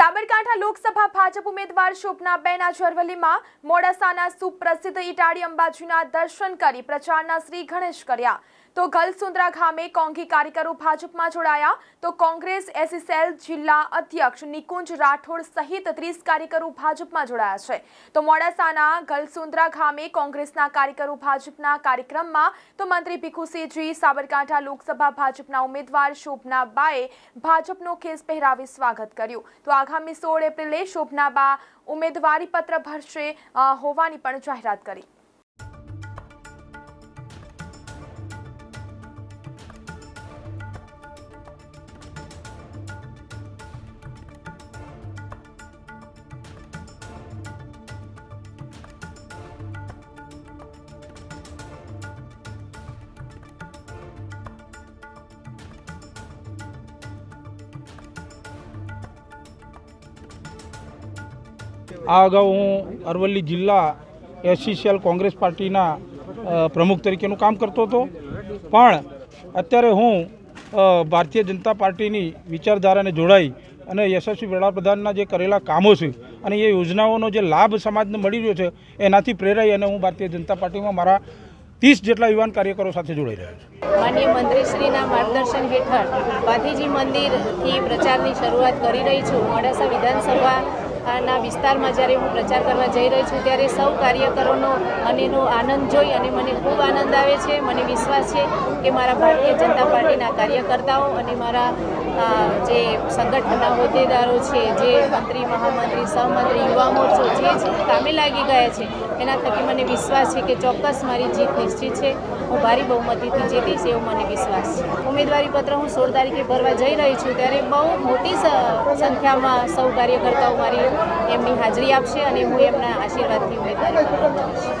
સાબરકાંઠા લોકસભા ભાજપ ઉમેદવાર શોભનાબેન આ અરવલ્લીમાં મોડાસાના સુપ્રસિદ્ધ ઇટાડી અંબાજીના દર્શન કરી પ્રચારના શ્રી ગણેશ કર્યા. તો ગલસુંદરા ગામે કોંઘી કાર્યકરો ભાજપમાં જોડાયા. તો કોંગ્રેસ એસી સેલ જિલ્લા અધ્યક્ષ નિકુંજ રાઠોડ સહિત ત્રીસ કાર્યકરો ભાજપમાં જોડાયા છે. તો મોડાસાના ગલસુંદરા ગામે કોંગ્રેસના કાર્યકરો ભાજપના કાર્યક્રમમાં. તો મંત્રી ભીખુસિંહજી સાબરકાંઠા લોકસભા ભાજપના ઉમેદવાર શોભનાબાએ ભાજપનો ખેસ પહેરાવી સ્વાગત કર્યું. તો આગામી સોળ એપ્રિલે શોભનાબા ઉમેદવારી પત્ર ભરશે હોવાની પણ જાહેરાત કરી. આ અગાઉ હું અરવલ્લી જિલ્લા એસસીસીએલ કોંગ્રેસ પાર્ટીના પ્રમુખ તરીકેનું કામ કરતો હતો. પણ અત્યારે હું ભારતીય જનતા પાર્ટીની વિચારધારાને જોડાઈ અને યશસ્વી વડાપ્રધાનના જે કરેલા કામો છે અને એ યોજનાઓનો જે લાભ સમાજને મળી રહ્યો છે, એનાથી પ્રેરાઈ અને હું ભારતીય જનતા પાર્ટીમાં મારા ત્રીસ જેટલા યુવાન કાર્યકરો સાથે જોડાઈ રહ્યો છું. માનનીય મંત્રીશ્રીના માર્ગદર્શન હેઠળ ગાંધીજી મંદિરથી પ્રચારની શરૂઆત કરી રહી છું. મોડાસા વિધાનસભાના વિસ્તારમાં જ્યારે હું પ્રચાર કરવા જઈ રહી છું ત્યારે સૌ કાર્યકરોનો અને એનો આનંદ જોઈ અને મને ખૂબ આનંદ આવે છે, મને વિશ્વાસ છે કે મારા ભારતીય જનતા પાર્ટીના કાર્યકર્તાઓ અને મારા જે સંગઠનના હોદ્દેદારો છે, જે મંત્રી, મહામંત્રી, સહમંત્રી, યુવા મોરચો જ કામે લાગી ગયા છે, એના થકી મને વિશ્વાસ છે કે ચોક્કસ મારી જીત નિશ્ચિત છે. હું ભારી બહુમતીથી જીતીશ એવો મને વિશ્વાસ છે. ઉમેદવારી પત્ર હું સોળ તારીખે ભરવા જઈ રહી છું ત્યારે બહુ મોટી સંખ્યામાં સૌ કાર્યકર્તાઓ મારી એમની હાજરી આપશે અને હું એમના આશીર્વાદથી ઉમેદવારી